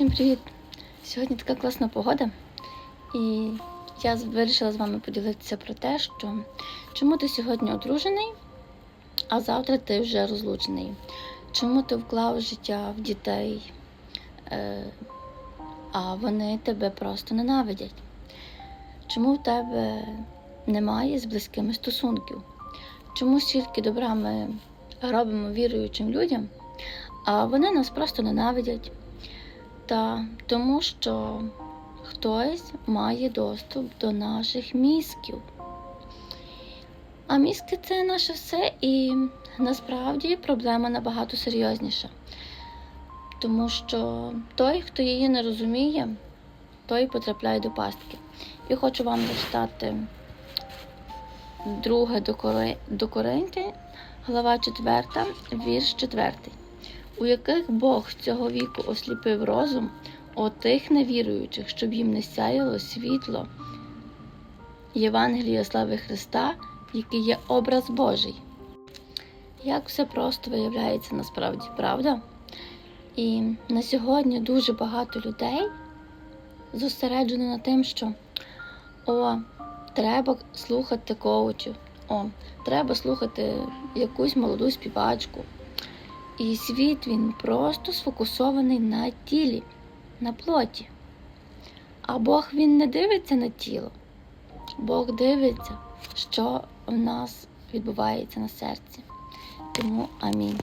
Всім привіт! Сьогодні така класна погода, і я вирішила з вами поділитися про те, що чому ти сьогодні одружений, а завтра ти вже розлучений. Чому ти вклав життя в дітей, е, а вони тебе просто ненавидять? Чому в тебе немає з близькими стосунків? Чому стільки добра ми робимо віруючим людям, а вони нас просто ненавидять? Та тому, що хтось має доступ до наших мізків. А мізки це наше все, і насправді проблема набагато серйозніша. Тому що той, хто її не розуміє, той потрапляє до пастки. І хочу вам зачитати друге до, Кори... Коринти, глава 4, вірш 4 у яких Бог цього віку осліпив розум отих невіруючих, щоб їм не сяяло світло Євангелія слави Христа, який є образ Божий. Як все просто виявляється насправді, правда? І на сьогодні дуже багато людей зосереджено на тим, що о, треба слухати коучів, о, треба слухати якусь молоду співачку. І світ він просто сфокусований на тілі, на плоті. А Бог він не дивиться на тіло. Бог дивиться, що в нас відбувається на серці. Тому амінь.